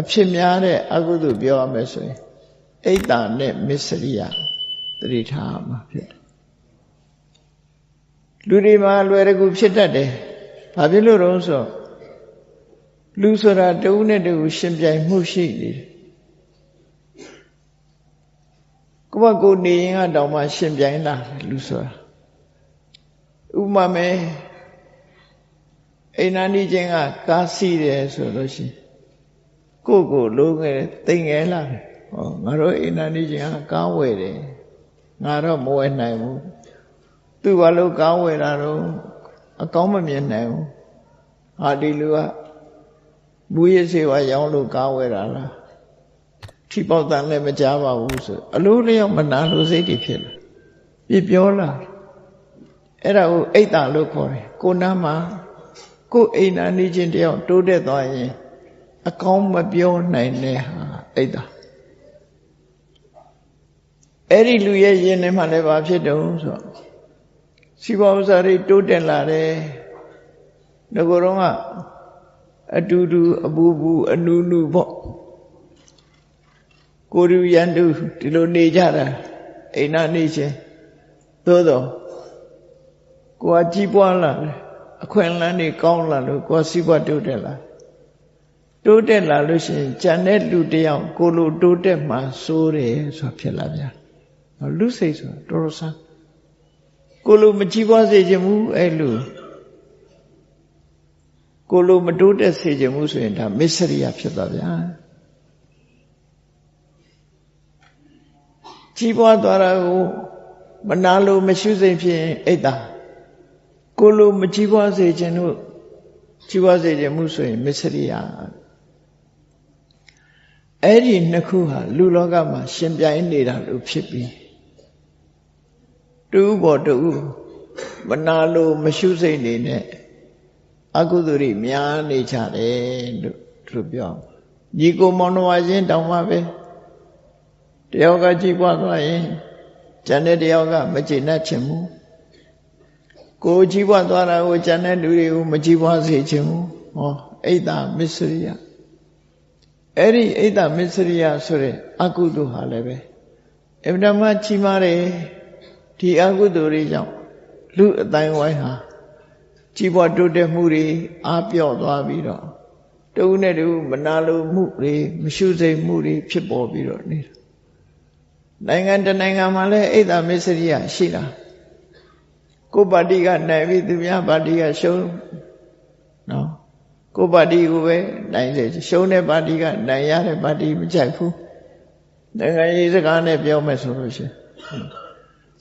အဖြစ်များတဲ့အကုသိုလ်ပြောရမယ်ဆိုရင်အိတ်တာနဲ့မစ္စရိယသတိထားမှာဖြစ်တယ်လူတွေမှာလွယ်တကူဖြစ်တတ်တယ်ဘာဖြစ်လို့တော့ဆိုလူဆိုတာတဦးနဲ့တဦးရှင်ပြိုင်မှုရှိနေတယ်ကိုယ့်ဘကိုနေရင်ကတောင်မှရှင်ပြိုင်လာတယ်လူဆိုတာဥပမာမဲအိမ်နာနီးချင်းကကားစီးတယ်ဆိုလို့ရှိရင် ကိုယ့်ကိုလိုငယ်တိမ်ငယ်လာတယ်ဟောငါတို့အိမ်နာနီးချင်းကကားဝယ်တယ်ငါတော့မဝယ်နိုင်ဘူးသူ့ဘာလို့ကားဝယ်တာတော့အကောင်းမမြင်နိုင်ဘူးဟာဒီလူကမူရစေဝါရောင်းလို့ကားဝယ်တာလားထိပေါက်တန်လည်းမကြားပါဘူးဆိုအလိုလျောက်မနာလို့စိတ်တွေဖြစ်လာပြပြောလာအဲ့ဒါကိုအိတ်တာလို့ခေါ်တယ်ကိုနားမှာကိုအိမ်နာနေချင်းတယောက်တိုးတက်သွားရင် အကောင်းမပြောနိုင်တဲ့ဟာအိတ်တာအဲ့ဒီလူရဲ့ယင်ထဲမှာလည်းဘာဖြစ်တုံးဆိုတော့စီးပွားဥစ္စာတွေတိုးတက်လာတယ်ငကိုယ်တော့ကအတူတူအပူပူအနူနူပေါ့ကိုရူရန်တူဒီလိုနေကြတာအိမ်နာနေချင်းသို့တော့ကိုကကြီးပွားလာတယ်အခွင့်အလမ်းတွေကောင်းလာလို့ကိုယ်စီးပွားတိုးတက်လာတိုး တက်လာလို့ရှိရင်ကြံတဲ့လူတယောက်ကိုလိုတိုးတက်မှစိုးတယ်ဆိုဖြစ်လာပြန်လူစိတ်ဆိုတော်တော်ဆန်းကိုလိုမကြီးပွားစေခြင်းမူအဲ့လိုကိုလိုမတိုးတက်စေခြင်းမူဆိုရင်ဒါမစ္စရိယဖြစ်သွားဗျာကြီးပွားသွားတာကိုမနာလိုမရှိစိတ်ဖြစ်ရင်အိတ်တာကိုလိုမကြီးပွားစေခြင်းတို့ကြီးပွားစေခြင်းမှုဆိုရင်မစ္စရိယ အဲ့ဒီနှစ်ခုဟာလူလောကမှာ ရှင်ပြိုင်နေတာလို့ဖြစ်ပြီးတူပေါ်တူမနာလိုမရှုစိတ်နေနဲ့အကုသိုလ်တွေများနေကြတယ်လို့သူပြောညီကိုမောင်နှမချင်းတောင်မှပဲတယောက်ကကြည်ပွားသွားရင်ကျန်တဲ့တယောက်ကမကျေနပ်ချင်ဘူးကိုကြည်ပွားသွားတာကိုကျန်တဲ့လူတွေကိုမကြည်ပွားစေချင်ဘူးဟောအိတ်တာမစ္စရိယ အဲ့ဒီအိတ်တာမစ္စရိယဆိုတဲ့အကုသိုလ်ဟာလည်းပဲအဗ္ဗဓမ္မကြီးမားတယ်ဒီအကုသိုလ်တွေကြောင့်လူအတိုင်းဝိုင်းဟာကြီးပွားတိုးတက်မှုတွေအားပြော့သွားပြီးတော့တဦးနဲ့တဦးမနာလိုမှုတွေမရှုစိတ်မှုတွေဖြစ်ပေါ်ပြီးတော့နေတာနိုင်ငံတနိုင်ငံမှာလည်းအိတ်တာမစ္စရိယရှိတာကိုပါတီကနိုင်ပြီသူများပါတီကရှုံးနော် ကိုပါတီကိုပဲနိုင်စေရှုံးတဲ့ပါတီကနိုင်ရတဲ့ပါတီမကြိုက်ဘူးနိုင်ငံရေးစကားနဲ့ပြောမယ်ဆိုလို့ရှိရင်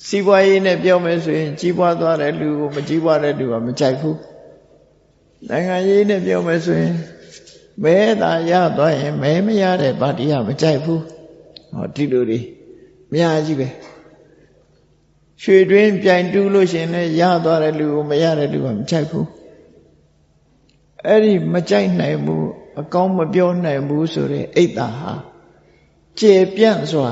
စီးပွားရေးနဲ့ပြောမယ်ဆိုရင် ကြီးပွားသွားတဲ့လူကိုမကြီးပွားတဲ့လူကမကြိုက်ဘူးနိုင်ငံရေးနဲ့ပြောမယ်ဆိုရင်မဲသာရသွားရင်မဲမရတဲ့ပါတီကမကြိုက်ဘူးဟောဒီလိုတွေအများကြီးပဲရွှေတွင်းပြိုင်တူးလို့ရှင်လည်းရသွားတဲ့လူကိုမရတဲ့လူကမကြိုက်ဘူး အဲ့ဒီမကြိုက်နိုင်ဘူးအကောင်းမပြောနိုင်ဘူးဆိုတဲ့အိတ်တာဟာကျေပြန့်စွာ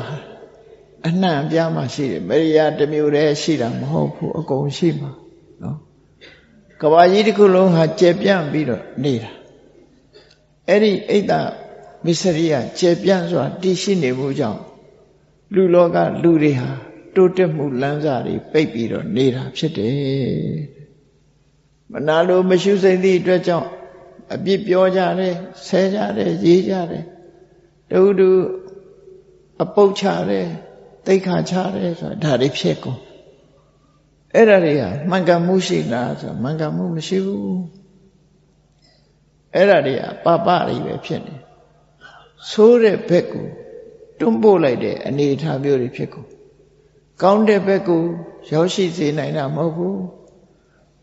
အနှံ့ပြားမှရှိတယ်မရိယာတစ်မျိုးတည်းရှိတာမဟုတ်ဘူးအကုန်ရှိမှာနော်ကဘာကြီးတစ်ခုလုံးဟာကျေပြန့်ပြီးတော့နေတာအဲ့ဒီအိတ်တာမစ္စရိယကျေပြန့်စွာတည်ရှိနေမှုကြောင့်လူလောကလူတွေဟာတိုးတက်မှုလမ်းစာတွေပိတ်ပြီးတော့နေတာဖြစ်တယ်မနာလိုမရှိစိတ်သည့်အတွက်ကြောင့် အပြစ်ပြောကြတယ်ဆဲကြတယ်ရေးကြတယ်တူတူအပုတ်ချတယ်တိတ်ခါချတယ်ဆိုတာဒါတွေဖြစ်ကုန်အဲ့ဒါတွေကမှန်ကန်မှုရှိလားဆိုမှန်ကန်မှုမရှိဘူးအဲ့ဒါတွေကပပတွေပဲဖြစ်နေဆိုးတဲ့ဘက်ကိုတွန်းပို့လိုက်တဲ့အနေအထားမျိုးတွေဖြစ်ကုန်ကောင်းတဲ့ဘက်ကိုရောက်ရှိစေနိုင်တာမဟုတ်ဘူး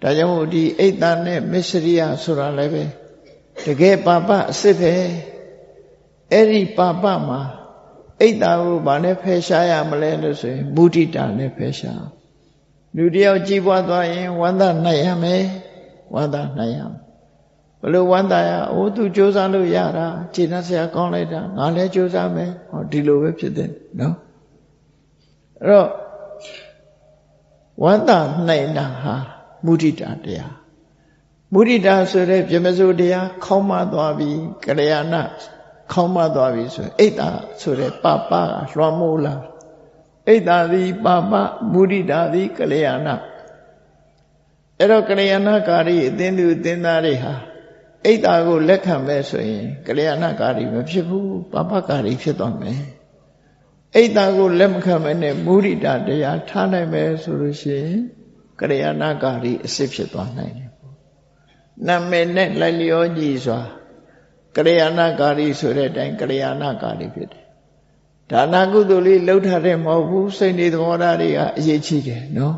ဒါကြောင့်မို့ဒီအိတ်တန်နဲ့မစ္စရိယဆိုတာလည်းပဲ တကယ်ပါပအစ်စ်ပဲအဲ့ဒီပါပမှာအိတ်တာကိုဘာနဲ့ဖယ်ရှားရမလဲလို့ဆိုရင်မုဒိတာနဲ့ဖယ်ရှားလူတယောက်ကြည်ပွားသွားရင်ဝမ်းသာနိုင်ရမယ်ဝမ်းသာနိုင်ရမယ်ဘလို့ဝမ်းသာရအိုးသူစ조사လို့ရတာခြေနှက်ဆရာကောင်းလိုက်တာငါလည်းစ조사မယ်ဟောဒီလိုပဲဖြစ်တယ်နော်အဲ့တော့ဝမ်းသာနိုင်တာဟာမုဒိတာတရား မုဒိတာဆိုတဲ့ပြမစိုးတရားခေါင်းမသွားပြီးကလျာဏခေါင်းမသွားပြီဆိုရင်အိတ်တာဆိုတဲ့ပပကလွှမ်းမိုးလာအိတ်တာသည်ပပမုဒိတာသည်ကလျာဏအဲ့တော့ကလျာဏကာရီအသင်းသူအသင်းသားတွေဟာအိတ်တာကိုလက်ခံမဲ့ဆိုရင်ကလျာဏကာရီမဖြစ်ဘူးပပကာရီဖြစ်သွားမယ်အိတ်တာကိုလက်မခံမဲ့နဲ့မုဒိတာတရားထားနိုင်မယ်ဆိုလို့ရှိရင်ကလျာဏကာရီအစစ်ဖြစ်သွားနိုင်တယ် နာမည်နဲ့လိုက်လျောညီစွာကလျာဏကာရီဆိုတဲ့အတိုင်းကလျာဏကာရီဖြစ်တယ်ဒါနာကုသိုလ်လေးလှုပ်ထားတဲ့မဟုတ်ဘူးစိတ်နေသဘောထားတွေကအရေးကြီးတယ်နော်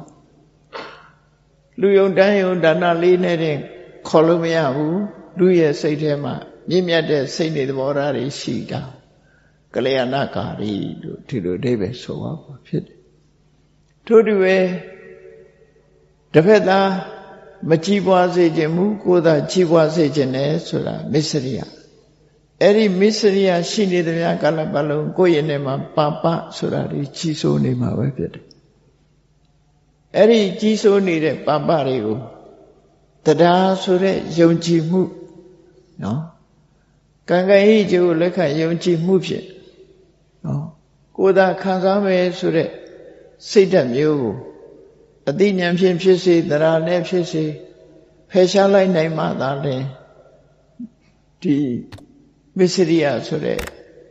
လူယုံတန်းယုံဒါနလေးနဲ့တင်ခေါ်လို့မရဘူးလူရဲ့စိတ်ထဲမှာမြင့်မြတ်တဲ့စိတ်နေသဘောထားတွေရှိတာကလျာဏကာရီလို့ဒီလိုအဓိပ္ပာယ်ဆိုပါဖြစ်တယ်ထို့တူပဲတစ်ဖက်သား မကြည်ပွားစေခြင်းမူကိုယ်သာကြည်ပွားစေခြင်းနဲ့ဆိုတာမစ္စရိယအဲ့ဒီမစ္စရိယရှိနေသမျှကာလပတ်လုံးကိုယ့်ရဲ့နဲ့မှာပါပဆိုတာဒီကြီးစိုးနေမှာပဲဖြစ်တယ်အဲ့ဒီကြီးစိုးနေတဲ့ပါပတွေကိုတရားဆိုတဲ့ယုံကြည်မှုနော်ကံကံဤကျိုးလက်ခံယုံကြည်မှုဖြင့်နော်ကိုယ်သာခံစားမယ်ဆိုတဲ့စိတ်ဓာတ်မျိုးကို အသိဉာဏ်ဖြင့်ဖြစ်စေတရားနဲ့ဖြစ်စေဖယ်ရှားလိုက်နိုင်မှသာလေဒီမစ္စရိယဆိုတဲ့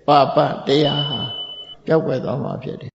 ပါပတရားဟာပျောက်ကွယ်သွားမှာဖြစ်တယ်